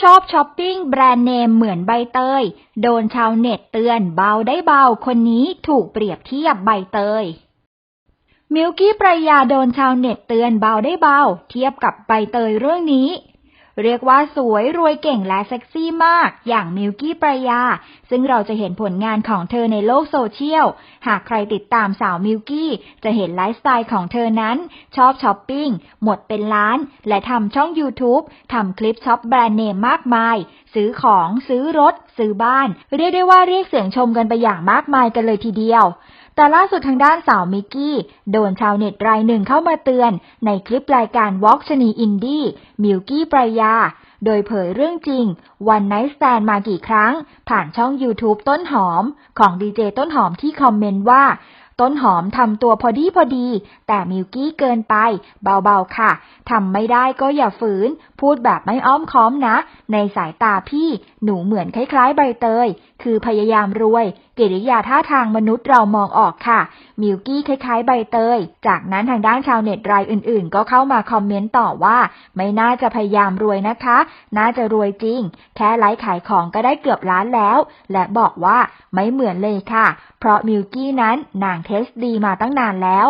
ชอบช้อปปิ้งแบรนด์เนมเหมือนใบเตย โดนชาวเน็ตเตือนเบาได้เบาคนนี้ถูกเปรียบเทียบใบเตย มิลกี้ปรยาโดนชาวเน็ตเตือนเบาได้เบา เทียบกับใบเตยเรื่องนี้ เรียกว่าสวยรวยเก่งและเซ็กซี่มาก อย่างมิลกี้ปรายา ซึ่งเราจะเห็นผลงานของเธอในโลกโซเชียล หากใครติดตามสาวมิลกี้ จะเห็นไลฟ์สไตล์ของเธอนั้น ชอบช้อปปิ้ง หมดเป็นล้าน และทำช่อง YouTube ทำคลิปช็อปแบรนด์เนมมากมาย ซื้อของซื้อรถ ซื้อบ้าน เรียกได้ว่าเรียกเสียงชมกันไปอย่างมากมายกันเลยทีเดียว แต่ล่าสุดทางด้านสาวมิกกี้ โดนชาวเน็ตรายหนึ่งเข้ามาเตือน ในคลิปรายการวอล์กชนีอินดี้มิลกี้ปรายา โดยเผยเรื่องจริง วันไนท์สแตนมากี่ครั้ง ผ่านช่อง YouTube ต้นหอม ของดีเจต้นหอมที่คอมเมนต์ว่า ต้นหอมทำตัวพอดีพอดี แต่มิลกี้เกินไป เบาๆค่ะทำไม่ได้ก็อย่าฝืน พูดแบบไม่อ้อมค้อมนะ ในสายตาพี่หนูเหมือนคล้ายๆใบเตย คือพยายามรวย กิริยาท่าทางมนุษย์เรามองออกค่ะ มิวกี้คล้ายๆใบเตย จากนั้นทางด้านชาวเน็ตรายอื่นๆ ก็เข้ามาคอมเมนต์ต่อว่า ไม่น่าจะพยายามรวยนะคะ น่าจะรวยจริง แค่ไลฟ์ขายของก็ได้เกือบล้านแล้ว และบอกว่าไม่เหมือนเลยค่ะ เพราะมิวกี้นั้นนางเทสดีมาตั้งนานแล้ว